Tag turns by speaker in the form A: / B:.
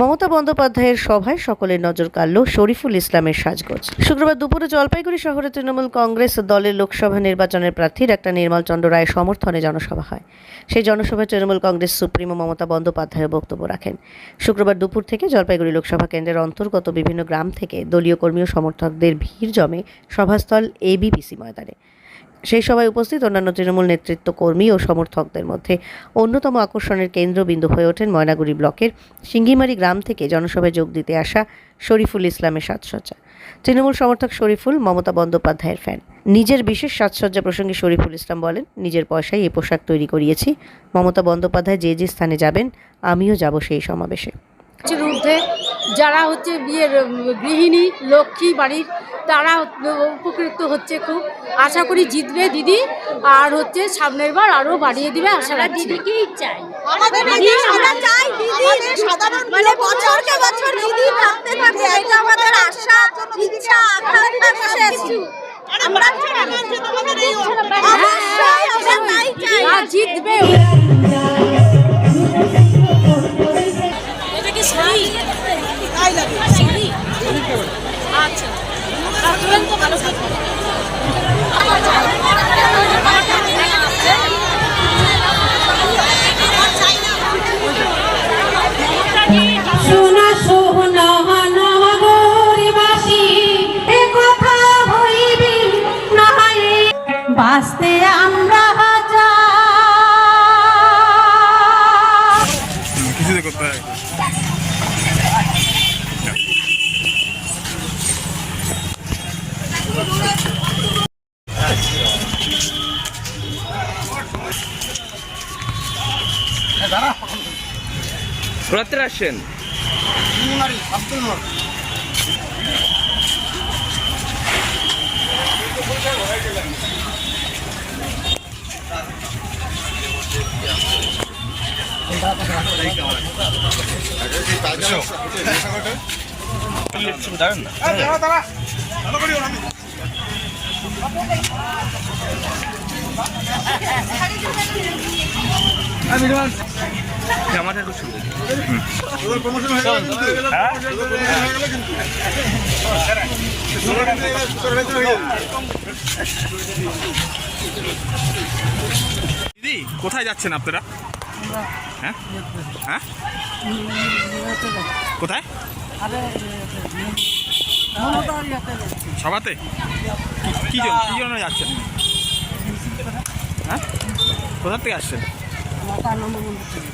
A: মমতা বন্দ্যোপাধ্যায়ের সভায় সকলের নজর কাড়ল শরীফুল ইসলামের সাজগোজ। শুক্রবার দুপুরে জলপাইগুড়ি শহরে তৃণমূল কংগ্রেস দলের লোকসভা নির্বাচনের প্রার্থীর একটা নির্মল চন্দ্র রায়ের সমর্থনে জনসভা হয়। সেই জনসভায় তৃণমূল কংগ্রেস সুপ্রিমো মমতা বন্দ্যোপাধ্যায় বক্তব্য রাখেন। শুক্রবার দুপুর থেকে জলপাইগুড়ি লোকসভা কেন্দ্রের অন্তর্গত বিভিন্ন গ্রাম থেকে দলীয় কর্মী ও সমর্থকদের ভিড় জমে সভাস্থল এবিপিসি ময়দানে। সেই সভায় উপস্থিত অন্যান্য তৃণমূল নেতৃত্ব কর্মী ও সমর্থকদের মধ্যে অন্যতম আকর্ষণের কেন্দ্রবিন্দু হয়ে ওঠেন ময়নাগুড়ি ব্লকের সিঙ্গিমারি গ্রাম থেকে জনসভায় যোগ দিতে আসা শরীফুল ইসলামের সাজসজ্জা। তৃণমূল সমর্থক শরীফুল, মমতা বন্দ্যোপাধ্যায়ের ফ্যান নিজের বিশেষ সাজসজ্জা প্রসঙ্গে শরীফুল ইসলাম বলেন, নিজের পয়সায় এই পোশাক তৈরি করিয়েছি। মমতা বন্দ্যোপাধ্যায় যে যে স্থানে যাবেন, আমিও যাব সেই সমাবেশে।
B: যারা হচ্ছে বিয়ের গৃহিণী লক্ষ্মী বাড়ির তারা উপকৃত হচ্ছে খুব। আশা করি জিতবে দিদি আর হচ্ছে সামনের বার আরও বাড়িয়ে দিবে আশা রাখছি। দিদিকেই চাই
C: আমাদের আমরা চাই দিদি সাধারণ মানে বছরকে বছর দিদি থাকতে থাকে এটা আমাদের আশা ইচ্ছা আকাঙ্ক্ষা শেষ আমরা আমরা তাই চাই
B: আর জিতবে কি শাড়ি শাড়ি আচ্ছা তো ভালো থাকবেন
D: সোনা সোহনা নগরীবাসী এ কথা হইবি না বাঁচতে আমরা যা
E: কিছুতে করতে
F: কোথাতে আসছেন জামাটা একটু সুন্দর
E: প্রমোশন হয়ে দিদি, কোথায় যাচ্ছেন আপনারা? হ্যাঁ? হ্যাঁ? কোথায়? সভাতে? কি- জন্য কি জন্য যাচ্ছেন? হ্যাঁ? কোথা থেকে আসছেন?
D: మోకాళ్ళ నొమ్మ ఉంటుంది